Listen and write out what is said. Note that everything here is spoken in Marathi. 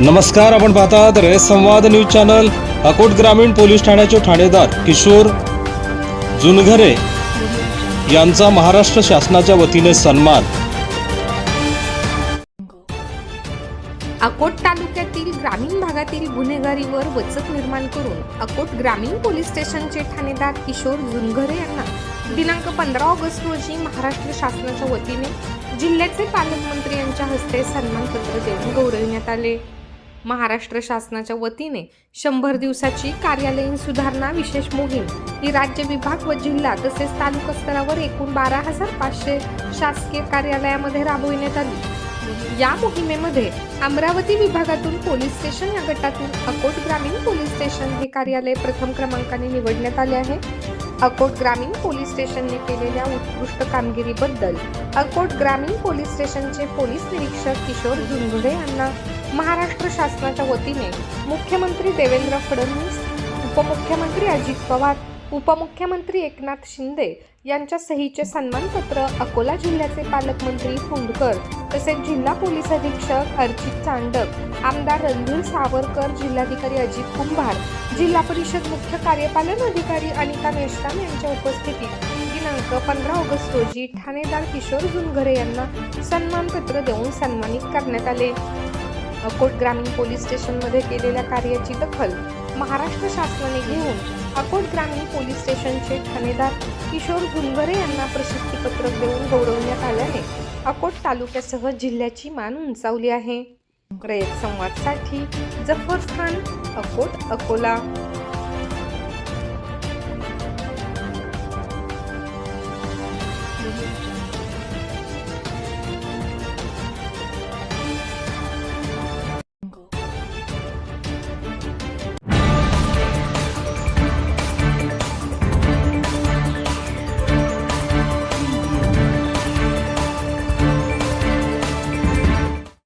नमस्कार आपण पाहतात रे संवाद न्यूज चॅनल अकोट ग्रामीण पोलीस ठाण्याचे ठाणेदार किशोर जुनघरे यांचा महाराष्ट्र शासनाच्या वतीने सन्मान. अकोट तालुक्यातील ग्रामीण भागातील गुन्हेगारीवर वचक निर्माण करून अकोट ग्रामीण पोलीस स्टेशनचे ठाणेदार किशोर जुनघरे यांना दिनांक पंधरा ऑगस्ट रोजी महाराष्ट्र शासनाच्या वतीने जिल्ह्याचे पालकमंत्री यांच्या हस्ते सन्मानपत्र देऊन गौरविण्यात आले. महाराष्ट्र शासनाच्या वतीने शंभर दिवसाची कार्यालयीन सुधारणा विशेष मोहीम ही राज्य विभाग व जिल्हा तसेच तालुका स्तरावर एकूण बारा हजार पाचशे शासकीय कार्यालयामध्ये राबविण्यात आली. या मोहिमेमध्ये अमरावती विभागातून पोलीस स्टेशन या गटातून अकोट ग्रामीण पोलीस स्टेशन हे कार्यालय प्रथम क्रमांकाने निवडण्यात आले आहे. अकोट ग्रामीण पोलीस स्टेशनने केलेल्या उत्कृष्ट कामगिरीबद्दल अकोट ग्रामीण पोलीस स्टेशनचे पोलीस निरीक्षक किशोर झुंझुडे यांना महाराष्ट्र शासनाच्या वतीने मुख्यमंत्री देवेंद्र फडणवीस उपमुख्यमंत्री अजित पवार उपमुख्यमंत्री एकनाथ शिंदे यांच्या सहीचे सन्मानपत्र अकोला जिल्ह्याचे पालकमंत्री हुंडकर तसेच जिल्हा पोलीस अधीक्षक अर्जित चांडक आमदार रणधीर सावरकर जिल्हाधिकारी अजित कुंभार जिल्हा परिषद मुख्य कार्यपालन अधिकारी अनिता मेश्राम यांच्या उपस्थितीत दिनांक पंधरा ऑगस्ट रोजी ठाणेदार किशोर जुनघरे यांना सन्मानपत्र देऊन सन्मानित करण्यात आले. अकोट ग्रामीण पोलीस स्टेशनमध्ये केलेल्या कार्याची दखल महाराष्ट्र शासनाने घेऊन अकोट ग्रामीण पोलीस स्टेशनचे ठाणेदार किशोर गुलवरे यांना प्रशस्तीपत्रक देऊन गौरवण्यात आल्याने अकोट तालुक्यासह जिल्ह्याची मान उंचावली आहे. रयत संवादसाठी जफर खान अकोट अकोला.